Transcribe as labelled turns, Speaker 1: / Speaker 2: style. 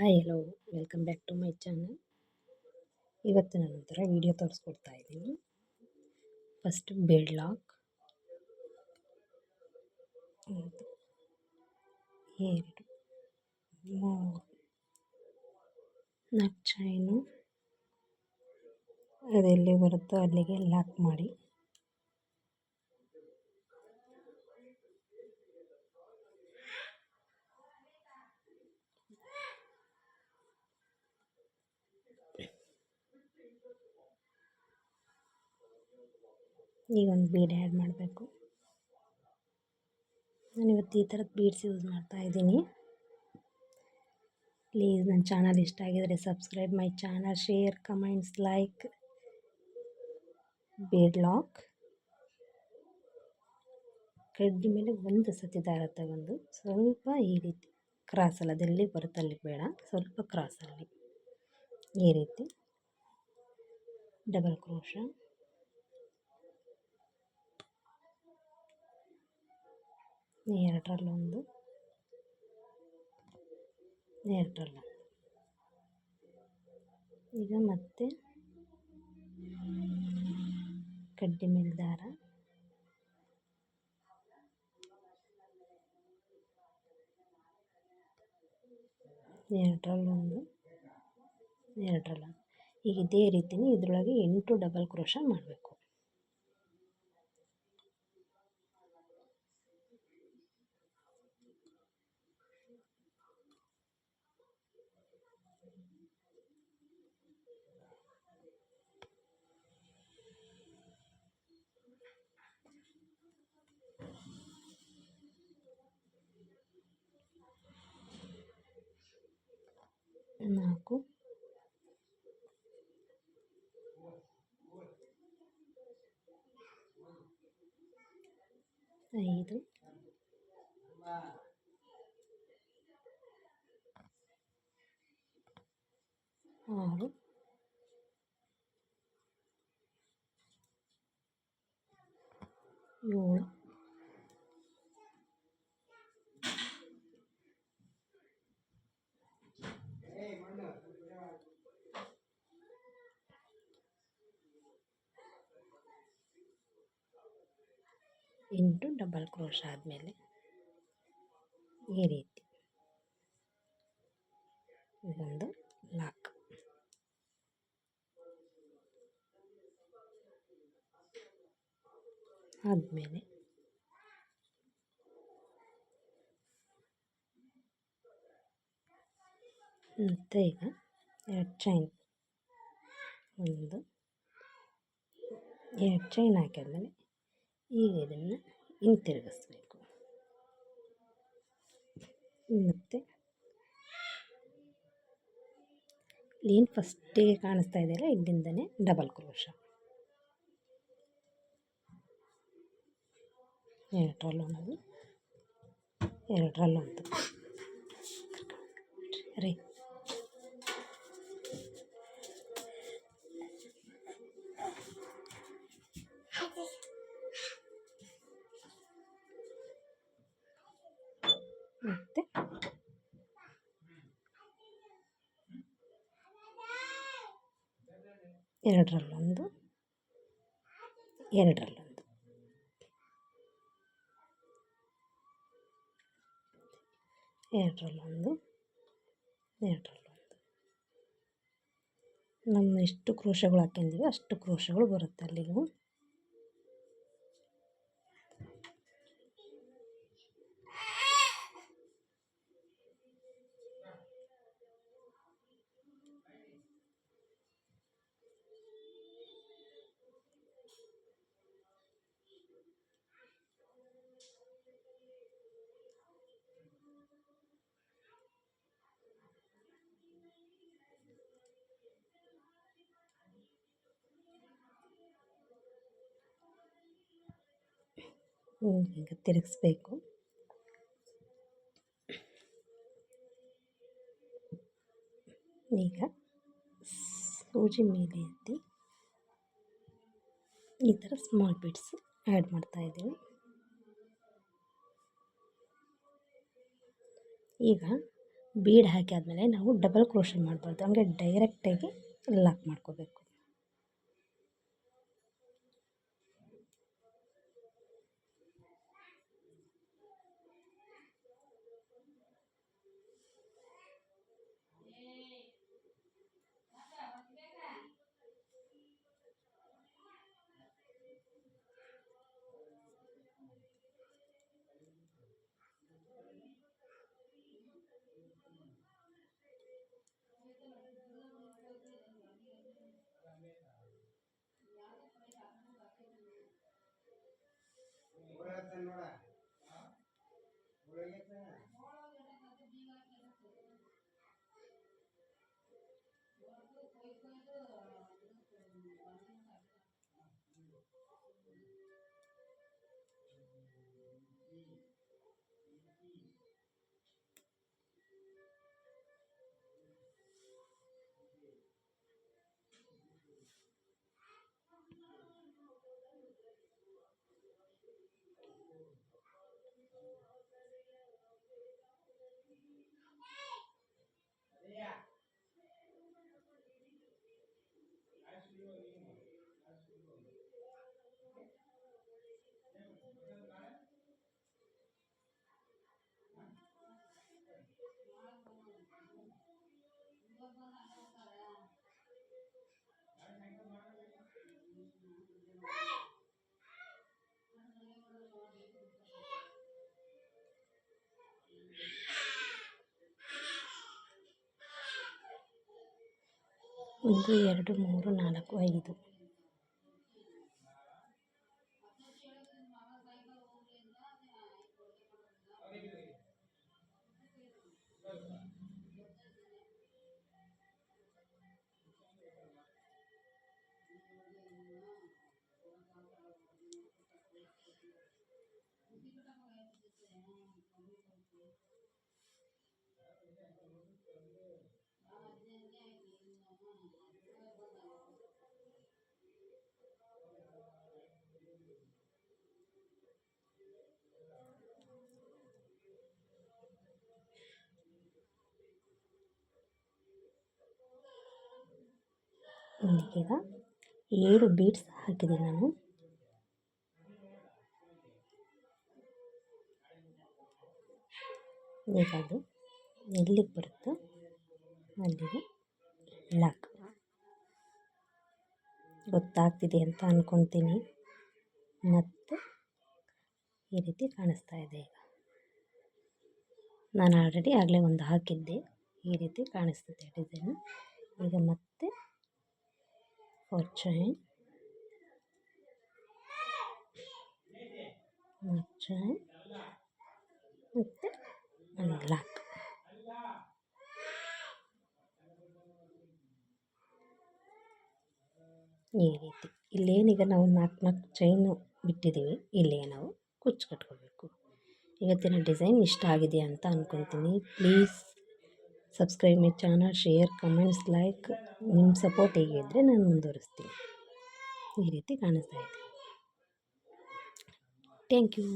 Speaker 1: Hi hello welcome back to my channel ಇವತ್ತು ನಾನು ಒಂಥರ ವಿಡಿಯೋ ತೋರಿಸ್ಕೊಡ್ತಾ ಇದ್ದೀನಿ. ಫಸ್ಟ್ ಬೆಡ್ ಲಾಕ್ ಒಂದು ಎರಡು, ಮೂರು, ನಾಲ್ಕು ಚೈನು ಅದೆಲ್ಲಿ ಬರುತ್ತೋ ಅಲ್ಲಿಗೆ ಲಾಕ್ ಮಾಡಿ. ಈಗ ಒಂದು ಬೀಡ್ ಆ್ಯಡ್ ಮಾಡಬೇಕು. ನಾನು ಇವತ್ತು ಈ ಥರದ ಬೀಡ್ಸ್ ಯೂಸ್ ಮಾಡ್ತಾ ಇದ್ದೀನಿ. ಪ್ಲೀಸ್ ನನ್ನ ಚಾನಲ್ ಇಷ್ಟ ಆಗಿದರೆ subscribe my channel, share, comments, like, bead lock. ಕಡ್ಡಿ ಮೇಲೆ ಒಂದು ಸತಿ ದಾರ ತಗೊಂಡು ಸ್ವಲ್ಪ ಈ ರೀತಿ ಕ್ರಾಸಲ್ಲಿ ಅದೆಲ್ಲಿ ಬರುತ್ತಲ್ಲಿ ಬೇಡ, ಸ್ವಲ್ಪ ಕ್ರಾಸಲ್ಲಿ ಈ ರೀತಿ. Double crochet. ಎರಡರಲ್ಲೊಂದು. ಎರಡರಲ್ಲೊಂದು. ಈಗ ಮತ್ತೆ ಕಡ್ಡಿ ಮೇಲೆ ದಾರ ಎರಡರಲ್ಲೊಂದು. ಎರಡರಲ್ಲೊಂದು. ಈಗ ಇದೇ ರೀತಿಯೇ ಇದರೊಳಗೆ ಎಂಟು ಡಬಲ್ ಕ್ರೋಶ ಮಾಡಬೇಕು. ನಾಲ್ಕು ಐದು ಆರು ಏಳು. ಎಂಟು ಡಬಲ್ ಕ್ರೋಶ್ ಆದಮೇಲೆ ಈ ರೀತಿ. ಇದೊಂದು ಲಾಕ್ ಆದಮೇಲೆ. ಮತ್ತು ಈಗ ಎರಡು ಚೈನ್ ಒಂದು. ಎರಡು ಚೈನ್ ಹಾಕಿದ್ಮೇಲೆ ಈಗ ಇದನ್ನು ಹಿಂತಿರುಗಿಸ್ಬೇಕು. ಮತ್ತು ಏನು ಫಸ್ಟಿಗೆ ಕಾಣಿಸ್ತಾ ಇದೆಯಲ್ಲ ಇಲ್ಲಿಂದನೇ ಡಬಲ್ ಕ್ರೋಶ ಎರಡರಲ್ಲೊಂದು ಎರಡರಲ್ಲೊಂದು ರೀ ಮತ್ತು ಎರಡರಲ್ಲೊಂದು ಎರಡರಲ್ಲೊಂದು ಎರಡರಲ್ಲೊಂದು ಎರಡರಲ್ಲೊಂದು ನಮ್ಮ ಎಷ್ಟು ಕ್ರೋಶಗಳು ಹಾಕ್ಯಂದೀವಿ ಅಷ್ಟು ಕ್ರೋಶಗಳು ಬರುತ್ತೆ ಅಲ್ಲಿಗೂ. ಈಗ ತಿರುಗಿಸ್ಬೇಕು. ಈಗ ಸೂಜಿ ಮೇಲೆ ಎತ್ತಿ ಈ ಥರ ಸ್ಮಾಲ್ ಬಿಟ್ಸ್ ಆ್ಯಡ್ ಮಾಡ್ತಾಯಿದ್ದೀನಿ ಈಗ ಬೀಡ್ ಹಾಕಿ ಆದಮೇಲೆ ನಾವು ಡಬಲ್ ಕ್ರೋಷನ್ ಮಾಡಬಾರ್ದು. ಹಂಗೆ ಡೈರೆಕ್ಟಾಗಿ ಲಾಕ್ ಮಾಡ್ಕೋಬೇಕು. ನೋಡ. Thank. ಒಂದು ಎರಡು ಮೂರು ನಾಲ್ಕು ಐದು. ಇಲ್ಲಿಗೀಗ ಏಳು ಬೀಡ್ಸ್ ಹಾಕಿದ್ದೀನಿ ನಾನು. ಈಗ ಎಲ್ಲಿಗೆ ಬರುತ್ತೋ ಅಲ್ಲಿಗೆ ಲಾಕ್ ಗೊತ್ತಾಗ್ತಿದೆ ಅಂತ ಅಂದ್ಕೊತೀನಿ ಮತ್ತು ಈ ರೀತಿ ಕಾಣಿಸ್ತಾ ಇದೆ ಈಗ. ನಾನು ಆಲ್ರೆಡಿ ಆಗಲೇ ಒಂದು ಹಾಕಿದ್ದೆ. ಈ ರೀತಿ ಕಾಣಿಸ್ತಿದೆ ಡಿಸೈನು ಈಗ ಮತ್ತೆ ಫಾರ್ ಚೈನ್ ಚೈನ್ ಮತ್ತು ಲಾಕ್ ಈ ರೀತಿ ಇಲ್ಲೇನೀಗ ನಾವು ನಾಲ್ಕು ನಾಲ್ಕು ಚೈನು ಬಿಟ್ಟಿದ್ದೀವಿ ಇಲ್ಲಿಗೆ ನಾವು ಕುಚ್ಚು ಕಟ್ಕೋಬೇಕು ಇವತ್ತಿನ ಡಿಸೈನ್ ಇಷ್ಟ ಆಗಿದೆ ಅಂತ ಅಂದ್ಕೊತೀನಿ please subscribe my channel share comments like ನಿಮ್ಮ ಸಪೋರ್ಟ್ ಹೇಗಿದ್ದರೆ ನಾನು ಮುಂದುವರಿಸ್ತೀನಿ. ಈ ರೀತಿ ಕಾಣಿಸ್ತಾ ಇದೆ. Thank you